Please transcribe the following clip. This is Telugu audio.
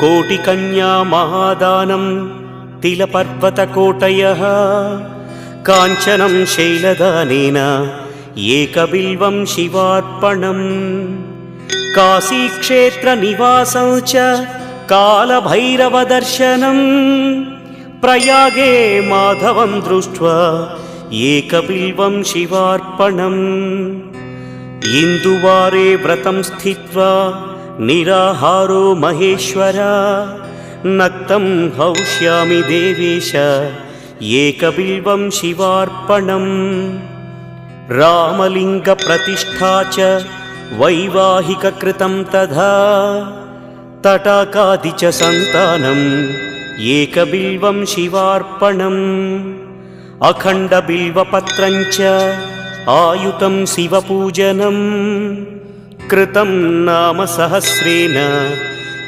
कोटिकन्या महादानं तिलपर्वतकोटयः काञ्चनं शैलदानेन एकबिल्वं शिवार्पणम् काशीक्षेत्रनिवासं च कालभैरवदर्शनम् प्रयागे माधवं दृष्ट्वा एकबिल्वं शिवार्पणम् इन्दुवारे व्रतं स्थित्वा నిరాహారో మహేశ్వర నక్తం హౌష్యామి దేవేశ ఏకబిల్వం శివార్పణం రామలింగప్రతిష్ఠా చ వైవాహికృతం తథా తటాకాది చ సంతానం ఏకబిల్వం శివార్పణం అఖండబిల్వపత్రం చ ఆయుతం శివపూజనం कृतं नाम सहस्रेण